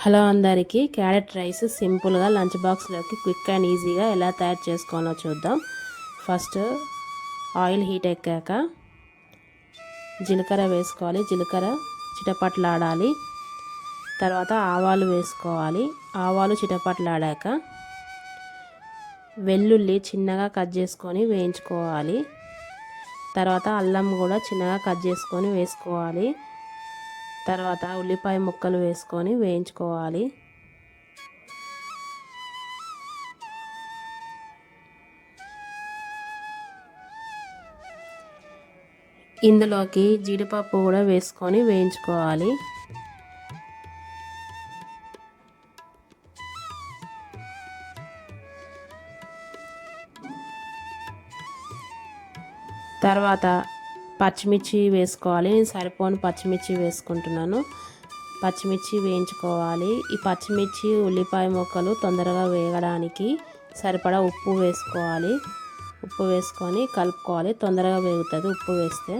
Hello అందరికీ carrot rice సింపుల్గా lunch బాక్స్లోకి క్విక్ అండ్ ఈజీగా ఎలా తయారు చేసుకోవాలో చూద్దాం. ఫస్ట్ ఆయిల్ హీట్ ఎక్కాక జీలకర్ర వేసుకోవాలి. జీలకర్ర చిటపట్లాడాలి. తర్వాత ఆవాలు వేసుకోవాలి. ఆవాలు చిటపట్లాడాక వెల్లుల్లి చిన్నగా కట్ చేసుకొని వేయించుకోవాలి. తర్వాత అల్లం కూడా చిన్నగా కట్ చేసుకొని వేసుకోవాలి. తర్వాత ఉల్లిపాయ ముక్కలు వేసుకొని వేయించుకోవాలి. ఇందులోకి జీడిపప్పు కూడా వేసుకొని వేయించుకోవాలి. తర్వాత పచ్చిమిర్చి వేసుకోవాలి. నేను సరిపోని పచ్చిమిర్చి వేసుకుంటున్నాను. పచ్చిమిర్చి వేయించుకోవాలి. ఈ పచ్చిమిర్చి ఉల్లిపాయ ముక్కలు తొందరగా వేగడానికి సరిపడా ఉప్పు వేసుకోవాలి. ఉప్పు వేసుకొని కలుపుకోవాలి. తొందరగా వేగుతుంది ఉప్పు వేస్తే.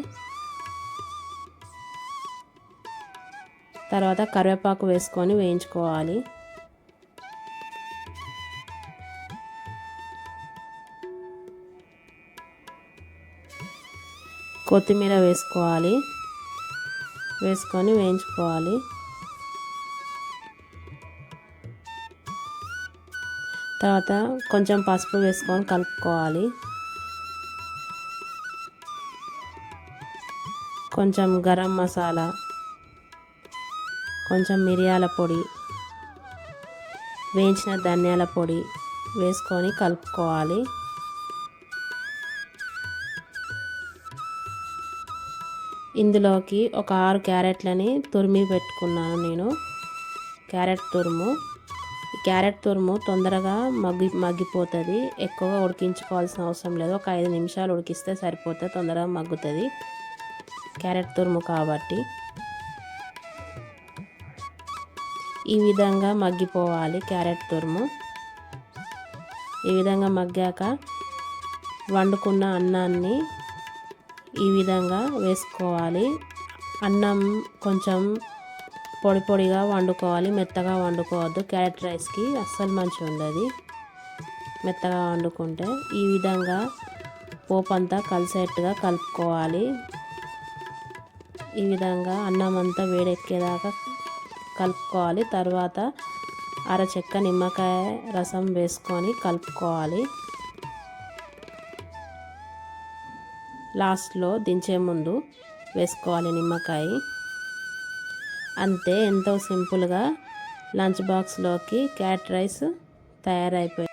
తర్వాత కరివేపాకు వేసుకొని వేయించుకోవాలి. కొత్తిమీర వేసుకోవాలి. వేసుకొని వేయించుకోవాలి. తర్వాత కొంచెం పసుపు వేసుకొని కలుపుకోవాలి. కొంచెం గరం మసాలా కొంచెం మిరియాల పొడి వేయించిన ధనియాల పొడి వేసుకొని కలుపుకోవాలి. ఇందులోకి ఒక ఆరు క్యారెట్లని తురిమి పెట్టుకున్నాను నేను. క్యారెట్ తురుము. క్యారెట్ తురుము తొందరగా మగ్గి మగ్గిపోతుంది. ఎక్కువగా ఉడికించుకోవాల్సిన అవసరం లేదు. ఒక ఐదు నిమిషాలు ఉడికిస్తే సరిపోతుంది తొందరగా మగ్గుతుంది. క్యారెట్ తురుము కాబట్టి. ఈ విధంగా మగ్గిపోవాలి క్యారెట్ తురుము. ఈ విధంగా మగ్గాక వండుకున్న అన్నాన్ని ఈ విధంగా వేసుకోవాలి. అన్నం కొంచెం పొడి పొడిగా వండుకోవాలి. మెత్తగా వండుకోవద్దు. క్యారెట్ రైస్కి అస్సలు మంచి ఉండదు మెత్తగా వండుకుంటే ఈ విధంగా పోపు అంతా కలిసేట్టుగా కలుపుకోవాలి. ఈ విధంగా అన్నం అంతా వేడెక్కేదాకా కలుపుకోవాలి. తర్వాత అరచెక్క నిమ్మకాయ రసం వేసుకొని కలుపుకోవాలి. లాస్ట్లో దించే ముందు వేసుకోవాలి నిమ్మకాయ. అంతే ఎంతో సింపుల్గా లంచ్ బాక్స్లోకి క్యాట్ రైస్ తయారైపోయింది.